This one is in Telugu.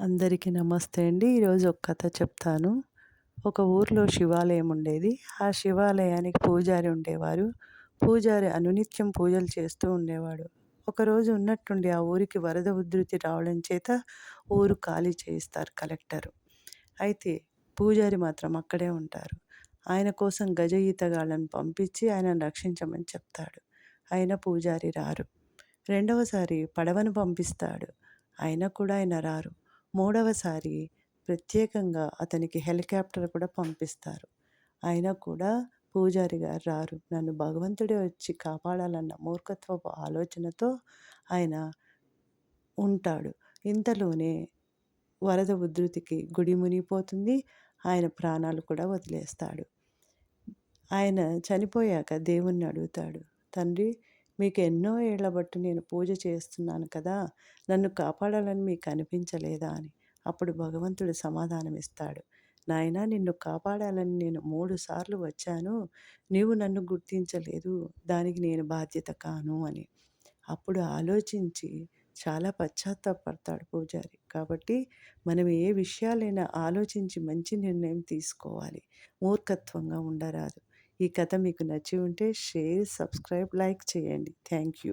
అందరికీ నమస్తే అండి. ఈరోజు ఒక కథ చెప్తాను. ఒక ఊర్లో శివాలయం ఉండేది. ఆ శివాలయానికి పూజారి ఉండేవారు. పూజారి అనునిత్యం పూజలు చేస్తూ ఉండేవాడు. ఒకరోజు ఉన్నట్టుండి ఆ ఊరికి వరద ఉధృతి రావడం చేత ఊరు ఖాళీ చేయిస్తారు కలెక్టరు. అయితే పూజారి మాత్రం అక్కడే ఉంటారు. ఆయన కోసం గజ ఈతగాళ్ళను పంపించి ఆయనను రక్షించమని చెప్తాడు. ఆయన పూజారి రారు. రెండవసారి పడవను పంపిస్తాడు. అయినా కూడా ఆయన రారు. మూడవసారి ప్రత్యేకంగా అతనికి హెలికాప్టర్ కూడా పంపిస్తారు. అయినా కూడా పూజారి గారు రారు. నన్ను భగవంతుడే వచ్చి కాపాడాలన్న మూర్ఖత్వపు ఆలోచనతో ఆయన ఉంటాడు. ఇంతలోనే వరద ఉధృతికి గుడి మునిగిపోతుంది. ఆయన ప్రాణాలు కూడా వదిలేస్తాడు. ఆయన చనిపోయాక దేవుణ్ణి అడుగుతాడు. తండ్రి మీకు ఎన్నో ఏళ్ళ బట్టి నేను పూజ చేస్తున్నాను కదా నన్ను కాపాడాలని మీకు అనిపించలేదా అని. అప్పుడు భగవంతుడు సమాధానం ఇస్తాడు. నాయన నిన్ను కాపాడాలని నేను మూడు సార్లు వచ్చాను. నీవు నన్ను గుర్తించలేదు. దానికి నేను బాధ్యత కాను అని. అప్పుడు ఆలోచించి చాలా పశ్చాత్తాపడతాడు పూజారి. కాబట్టి మనం ఏ విషయాలైనా ఆలోచించి మంచి నిర్ణయం తీసుకోవాలి. మూర్ఖత్వంగా ఉండరాదు. ఈ కథ మీకు నచ్చి ఉంటే షేర్ సబ్స్క్రైబ్ లైక్ చేయండి. Thank you